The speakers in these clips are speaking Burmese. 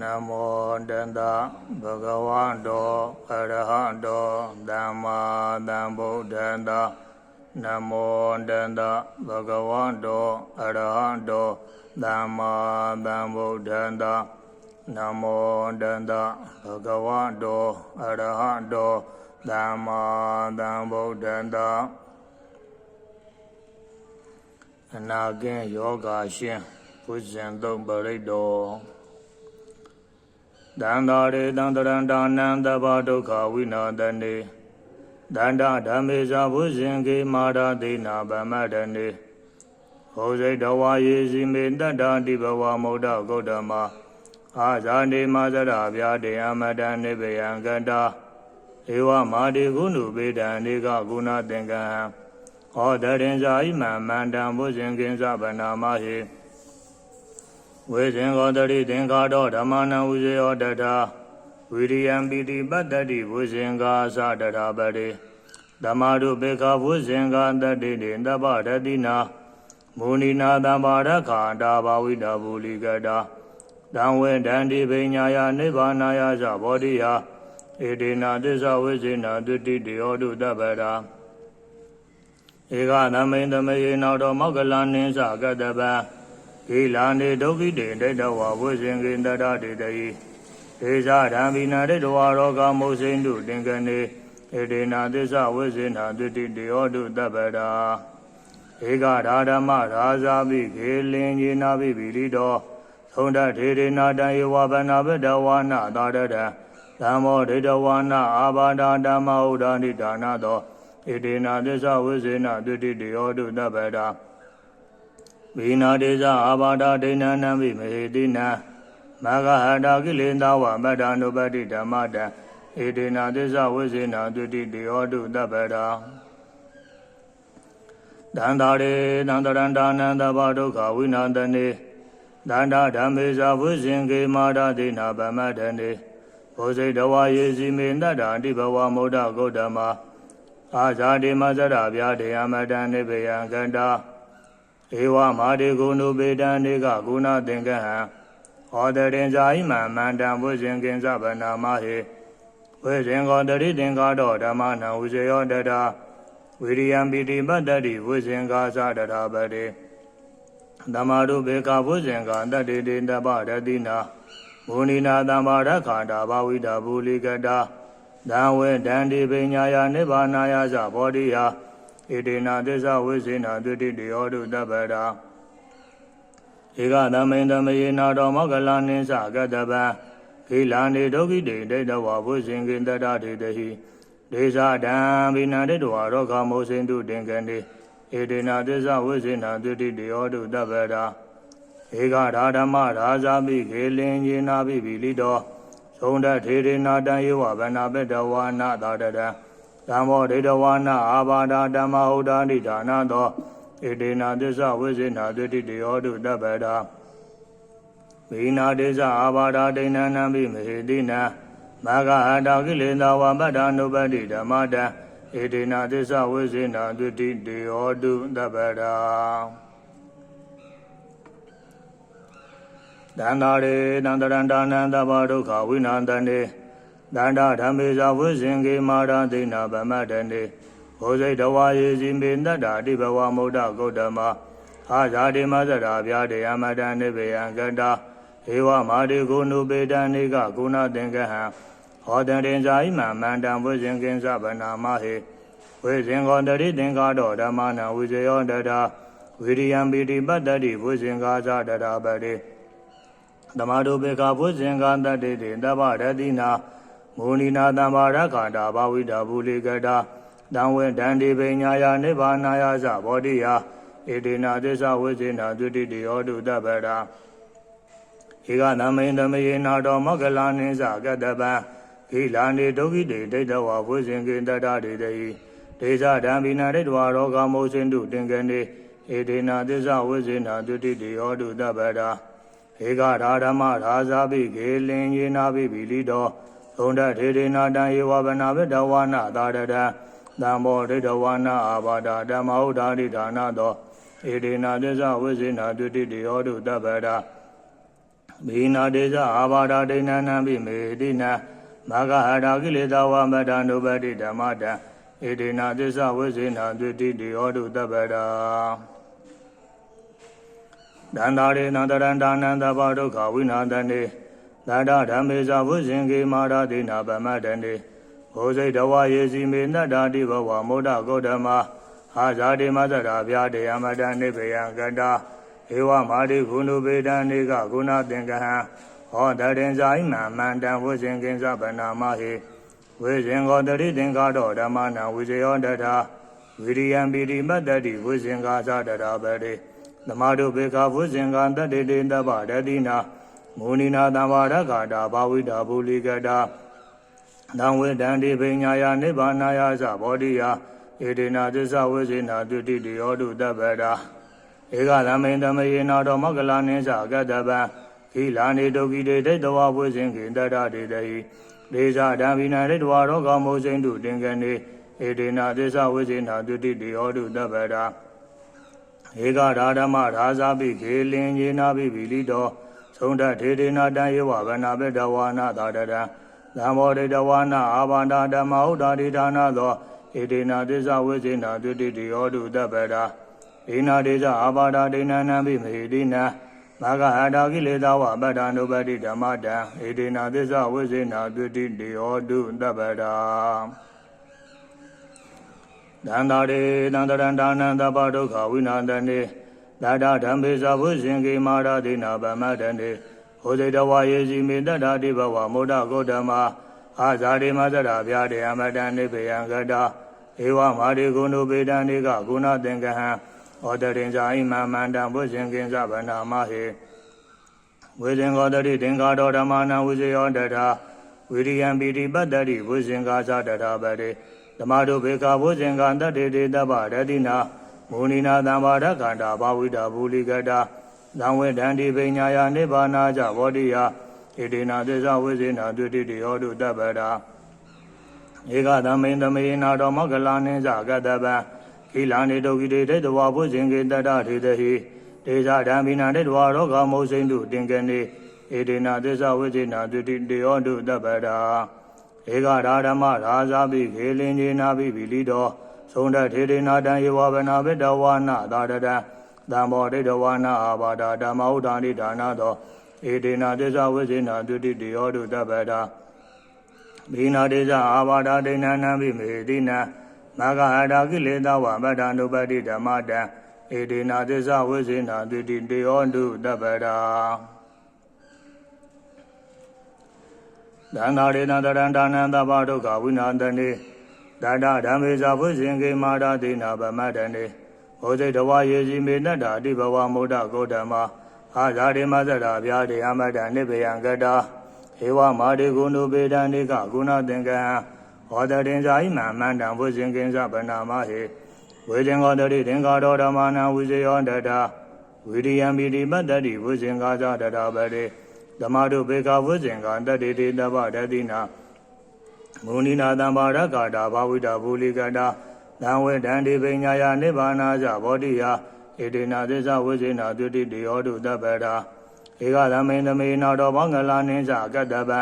နမောတတဗုဒ္ဓဝါတောအရဟတောသမ္မာသမ္ဗုဒ္ဓတနမောတတဗုဒ္ဓဝါတောအရဟတောသမ္မာသမ္ဗုဒ္ဓတနမောတတဗုဒ္ဓဝါတောအရဟတောသမ္မာသမ္ဗုဒ္ဓတအနာကင်းယောဂါရှင်ဘုဇင်သုံးပရိတ် တော်တန္တာရေတန္တရန္တာနန္တဘာဒုက္ခဝိနာတနေတန္တဓမ္မေဇာဘုဇင်ကေမာရတိနာဗမတနေဟောစိတဝါယေစီမေတတ္တာတိဘဝမௌဒဂௌတမအာဇာနေမဇရဗျာတေအမတံနိဗ္ဗယံကတာဧဝမာတိကုဏုပေတံနေကကုဏသင်္ကံဟောတရင်ဇာဣမံမန္တံဘုဇင်ကင်းသဗ္ဗနာမဟိ ဝေဇင်္ဂောတရိသင်္ခါတောဓမ္မနံဥဇေယောတထာဝိရိယံပိတိပတ္တတိဘုဇင်္ဂာသတထာပတိဓမ္မာရုပေခဘုဇင်္ဂာတတ္တိတေတပ္ပရတိနာမုဏိနာတံပါရခာတာဘာဝိတဘူလိကတာတံဝေဒန္တိပညာယနိဗ္ဗာနာယသဘောတိယဧတေနာသစ္စာဝိဇေနာတုတိတေဟောတုတပ္ပရာဧကသမိန်သမေယနောက်တော်မောက္ကလနိသကတပံ ကိလာနေဒုက္ခိတေဒိဋ္ဌဝဝိဇင်ကိတတတေတယိဒေဇာဓမ္မိနာဒိဋ္ဌဝရောဂမုစိန္တုတင်္ကနေဧတေနာသစ္စာဝိဇေနာတုတိတေဟောတုတပ္ပရာဧကဓာဓမ္မရာဇာပိခေလင်ကြီးနာပိပိလိတောသုံဒထေရေနာတံယေဝဗနာဘဒဝါနာသာရတံဓမ္မောဒိဋ္ဌဝါနာအာဘာဒဓမ္မဥဒ္ဒာနိဒါနသောဣတိနာသစ္စာဝိဇေနတုတိတေယောတုတပ္ပတာ ဝိနာတေဇအာဘာဒဒိဏနံမိမေတိနံမဂဟတာကိလေသာဝမတ္တာနုပတိဓမ္မတံဣတိနာသစ္စာဝိဇေနတုတိတေယောတုတပ္ပတာတန္တာရေတန္တရန္တာနန္တဘာဒုက္ခဝိနာတနေတန္တာဓမ္မေဇာဝိဇင်ကေမာရတိနာဗမတနေဘောဇိတဝါယေစီမေတ္တာအတိဘဝမௌဒဂௌတမအာဇာတိမဇရဗျာတေယမတံနိဗ္ဗယံကန္တာ ဧဝမာတိကုဏုပေတံနေကကုဏသင်္ကဟံဟောတရင်ဇာဣမံမန္တံဝိဇင်ကင်္စဗနာမဟေဝိဇင်ကောတရိသင်္ကာတော်ဓမ္မနံဝိဇယောတတာဝိရိယံပိတိပတ္တတိဝိဇင်္ကာသတထာပတိဓမ္မာရုဘေကဝိဇင်္ကာတတ္တိတေတပရတိနာမုဏိနာတမ္ပါရခာတာဘာဝိတာဘူလိကတာသံဝေဒန္တိပညာယနိဗ္ဗာနာယသဘောဓိယ ဣတိနာသစ္စာဝိဇေနာတုတိတယောတုတပ္ပရာဧကသမိန်သမေနာတော်မောကလနိသကတပံခိလာနေဒုက္ခိတေဒိဋ္ဌဝဝိဇင်ကိတတထေတဟိဒေဇာဒံဘိနာဒိဋ္ဌဝရောဂမောစိန္တုတင်္ကနေဣတိနာသစ္စာဝိဇေနာတုတိတယောတုတပ္ပရာဧကဓာဓမ္မရာဇာမိခေလင်ယေနာပိပိလိတောသုံဒထေရေနာတံယေဝဗနာပတဝါနာသာတတံ ဓမ္မောဒိဋ္ဌဝါနာအာဘာဒဓမ္မဟုဒာနိဒါနသောဣတေနာသစ္စာဝိဇေနာသတိတယောတုတပ္ပတာဝိနာဒေဇအာဘာဒဒိဏနံပိမဟေတိနံမဂဟတာကိလေသာဝပတ္တာနုပတိဓမ္မတံဣတေနာသစ္စာဝိဇေနာသတိတယောတုတပ္ပတာတန္တာရေတန္တရန္တာနန္တဘာဒုက္ခဝိနန္တနေ တန္တာဓမ္မေဇဝိဇင်ကေမာရသိနာဗမတနေဘောဇိတဝါယေစီမေတ္တာအတိဘဝမௌဒဂௌတမအာဇာတိမဇရာဗျာတေယမတံနိဗ္ဗယံကတာဧဝမာတိကုဏုပေတံနေကကုဏသင်္ကဟံဟောတံတင်ဇာဣမံမန္တံဝိဇင်ကင်းသဗနာမဟေဝိဇင်ကောတရိသင်္ကာတော်ဓမ္မနံဝိဇယောတတာဝိရိယံပိတိပတ္တိဝိဇင်္ကာသတတာပတိဓမ္မတုပေကဘုဇင်္ဂတတ္တိတေတဗ္ဗရတိနာ မုဏိနာတမ္ပါရခန္တာဘာဝိတာဘူလိကတာတံဝေဒန္တိပညာယနိဗ္ဗာနာယသဘောတိယဧတေနာသစ္စာဝိဇေနာသုတိတေဟောတုတပ္ပရာဧကသမိန်သမေနာတော်မောကလာနိသကတပံခိလာနေဒုက္ခိတေဒိဋ္ဌဝဝိဇင်ကေတတတေတိဒေဇဓမ္မိနာဒိဋ္ဌဝရောဂမောစင်တုတင်ကနေဧတေနာသစ္စာဝိဇေနာသုတိတေဟောတုတပ္ပရာဧကဓာဓမ္မရာဇာပိခေလင်ယေနာပိပိလိတော သုံဒထေရေနာတံယေဝဗနာဝတဝါနာသာတတံသံဘောဒိဋ္ဌဝါနာအာဘာဒဓမ္မဟုဒါရိဒါနသောဧဒေနာသစ္စာဝိဇေနာတုတိတေဟောတုတပ္ပရာဘိနာတေဇအာဘာဒဒိဏနာပိမေတိနာမဂဟတာကိလေသာဝမတ္တနုပတိဓမ္မတံဣတိနာသစ္စာဝိဇေနာတုတိတိဟောတုတပ္ပတာဒန္တာရေနန္တရန္တာနန္တဘာဒုက္ခဝိနာတနေ သာဒဓမ္မေဇဝုဇင်ကေမာရတိနာဗမတနေဘုဇိတဝယေစီမေနတ္တာတိဘဝမောဒဂௌတမဟာဇာတိမသရာဗျာတေယမတနိဗ္ဗယံကတာဧဝမာတိကုဏုပေတံနေကဂုဏသင်္ကဟံဟောတရင်ဇာဣမံမန္တံဝိဇင်ကိဉ္စဗနာမဟိဝိဇင်ကောတရိသင်္ကာတော်ဓမ္မနံဝိဇယောတထာဝိရိယံပိတိမတ္တတိဝိဇင်ကာသတရာပတိသမာတုဘေခဝိဇင်ကံတတ္တိတေတဗ္ဗရတိနာ မုနိနာသံဝရဂါတာဘာဝိတာဘူလိကတာသံဝေတံတိပိညာယနိဗ္ဗာနာယသဘောတိယဧတေနာသစ္စာဝိဇေနာတုတိတိဟောတုတပ္ပတာဧကသမိန်တမယေနာတော်မဂ္ဂလာနိသကတ္တပံခိလာနေဒုက္ခိတေဒိဋ္ဌဝဝိဇင်ကိတတ္တတေတဟိဒေဇာဓမ္မိနာဒိဋ္ဌဝရောဂမောဇိန္တုတင်ကနေဧတေနာသစ္စာဝိဇေနာတုတိတိဟောတုတပ္ပတာဧကဓာဓမ္မရာဇာပိခေလင်ယေနာပိပိလိတော သုံးတထေတေနာတံယေဝဗနာပေတဝါနာသာတတံသံဘောတေတဝါနာအာဘာဒဓမ္မဥဒ္ဒါတိဒါနာသောဧတေနာသစ္စာဝိဇေနာတုတိတိဟောတုတပ္ပတာဣနာဒေဇအာဘာဒဒိဏနံပိမေတိနာမဂဟတာကိလေသာဝပတ္တနုပတိဓမ္မတံဧတေနာသစ္စာဝိဇေနာတုတိတိဟောတုတပ္ပတာဒန္တာရေနန္တရန္တာနန္တပဒုက္ခဝိနာတနေ သာဒဓမ္မေဇဝုဇင်ကေမာရတိနာဗမတနေဟောဇေတဝါယေစီမေတ္တာတိဘဝမောဒဂௌတမအာဇာတိမသရဗျာတေအမတံနိဗ္ဗယံကတာဧဝမာရိကုဏုပေတံနေကဂုဏသင်္ကဟံဩတရင်ဇာဣမံမန္တံဘုဇင်ကိဉ္စဗနာမဟေဝေဇင်္ဂောတတိသင်္ကာတော်ဓမ္မနာဝိဇယောတထာဝိရိယံပိတိပတ္တတိဝိဇင်္ဂါသတထာပတိဓမ္မတုဘေကဝိဇင်္ဂံတတ္တေတေတဗ္ဗရတိနာ မုနိနာသံဘာရကန္တာဘာဝိတာဘူလိကတာသံဝေဒန္တိပိညာယနိဗ္ဗာနာကြဝောတိယဣတိနာသစ္စာဝိဇေနာတုတိတိဟောတုတပ္ပတာဧကသမိန်သမေနာတော်မောကလာနိဇကတပံကိလာနေတုကိတေတေတဝါဘုဇင်ကေတတထေတဟိဒေဇဓမ္မိနာတေတဝါရောဂမောစိန္တုတင်ကနေဧတေနာသစ္စာဝိဇေနာတုတိတိဟောတုတပ္ပတာဧကဓာဓမ္မရာဇာပိခေလင်ကြီးနာပိပိလိတော် သုံးတထေတေနာတံယေဝဗနာဘေတဝါနာသာတတံသံဘောဒိဋ္ဌဝါနာအာဘာဒဓမ္မဥဒ္ဒါနိဒါနာသောဧတေနာသစ္စာဝိဇေနာတုတိတိဟောတုတပ္ပတာဘိနာတေဇအာဘာဒဒိဏနံပိမေတိနံမဂဟတာကိလေသာဝမတ္တနုပတိဓမ္မတံဧတေနာသစ္စာဝိဇေနာတုတိတိဟောတုတပ္ပတာသန္တာရေနတရန္တာနန္တဘာဒုက္ခဝိနာတနေ တတဓမ္မေဇာဘုဇင်ကေမာရတိနာဗမတနေဘုဇိတဝါယေစီမေနတ္တာအတိဘဝမုဒ္ဒဂௌတမအာဇာတိမသရာဗျာတေအမတနိဗ္ဗယံကတာဧဝမာတိကုဏုပေတံနိကဂုဏသင်္ကဟံဟောတရင်ဇာဣမံမန္တံဘုဇင်ကိဉ္စဗနာမဟေဝေဇင်္ဂောတတိသင်္ကာတော်ဓမ္မနံဝိဇယောတတာဝိရိယံပိတိပတ္တိဝိဇင်္ဂါဇတတာပတိဓမ္မတုဘေကဝိဇင်္ဂံတတိတေတဗ္ဗရတိနာ မုနိနာတံပါရကာတာဘာဝိတာဘူလိကတာသံဝေတံဒီပိညာယနိဗ္ဗာနာဇဘောတိယဧတေနာသစ္စာဝိဇေနာတုတိတေဟောတုတပ္ပတာဧကသမိန်သမေနာတော်ဘောငလာနိစ္စကတ္တပံ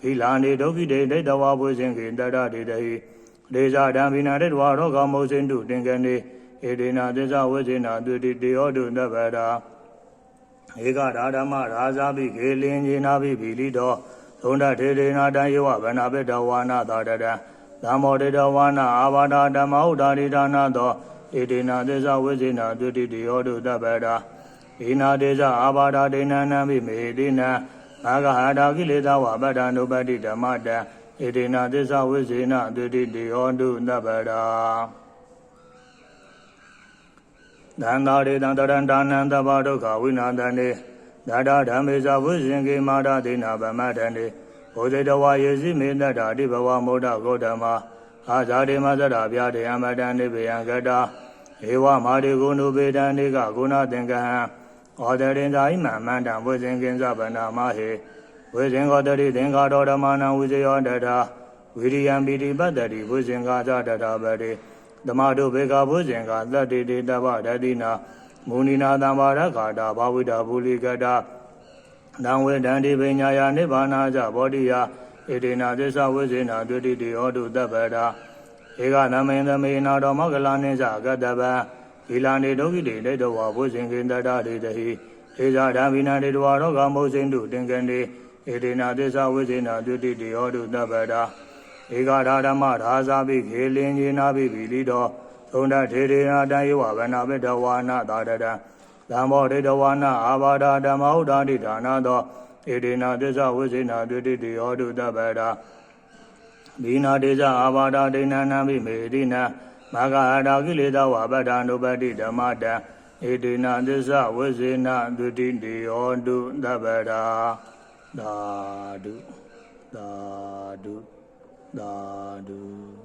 ခိလာနေဒုက္ခိတေဒိဋ္ဌဝဘုဇင်ခေတတတေတဟိဒေဇာဓမ္မိနာတေတဝါရောဂမောဇိန္တုတင်ကနေဧတေနာသစ္စာဝိဇေနာတုတိတေဟောတုတပ္ပတာဧကဓာဓမ္မရာဇာပိခေလင်ဂျေနာပိပိလိတော သုံးတထေရေနာတံယေဝဗနာပေတဝါနာသာတတံသံမောတေတဝါနာအာဘာဒဓမ္မဥဒ္ဒါရိဒါနာသောဧတေနာသစ္စာဝိဇေနာတုတိတိဟောတုတပ္ပတာဣနာတေဇအာဘာဒဒိဏနာမိမေတိနာဘာဂဟာတာကိလေသာဝပတ္တ ानु ပတ္တိဓမ္မတံဣတိနာသစ္စာဝိဇေနတုတိတိဟောတုတပ္ပတာသန္တာရေတံတရန္တာနံတဘာဒုက္ခဝိနာတံနေ ဒါဒဓမ္မေဇဝိဇင်ကေမာရဒိနာဗမတံနေဘုဇေတဝါယေစီမေတ္တာတိဘဝမောဒဂௌတမအာဇာတိမသရဗျာတေယမတံနိဗ္ဗယံကတာဧဝမာရိကုဏုပေတံနေကဂုဏသင်္ကဟံဩတရင်သာဣမံမန္တံဝိဇင်ကိဉ္စဗနာမဟေဝိဇင်္ဂောတတိသင်္ဃာတော်ဓမ္မနံဝိဇယောတထာဝိရိယံပိတိပတ္တိဝိဇင်္ဂါသတထာပတိဓမ္မတုဘေကဝိဇင်္ဂါသတ္တိတေတဗ္ဗဒတိနာ မုနိနာသံဘာရခာတာဘာဝိတာဘူလိကတာနံဝေဒန္တိပညာယာနိဗ္ဗာနာကြဘောဓိယဣတိနာသစ္စာဝိဇေနာဒုတိတိဟောတုတပ္ပတာဧကနမိန်သမေနာတော်မောကလနိစ္စကတ္တဗံဂီလာနေဒုက္ခိတေဒိဋ္ဌဝါဘုဇင်ကိတတရေတဟိဧဇာဓမ္မိနာတေတဝါရောဂမုဇင်တုတင်ကတိဣတိနာသစ္စာဝိဇေနာဒုတိတိဟောတုတပ္ပတာဧကဓာဓမ္မရာဇာပိခေလင်ကြီးနာပိပိလိတော် သုံးတထေရေနာတယေဝဗနာပိတဝါနာသာတတံသံဘောဒိတဝါနာအာဘာဒဓမ္မဟုတာတိဒါနာသောဣတိနာသစ္စာဝိစေနာဒုတိတိဟောတုတပ္ပတာဒီနာတေဇအာဘာဒဒိဏနာမိမေတိနာမဂဟာတာကိလေသာဝပတ္တာနုပတိဓမ္မတံဣတိနာသစ္စာဝိစေနာဒုတိတိဟောတုတပ္ပတာသာဓုသာဓုသာဓု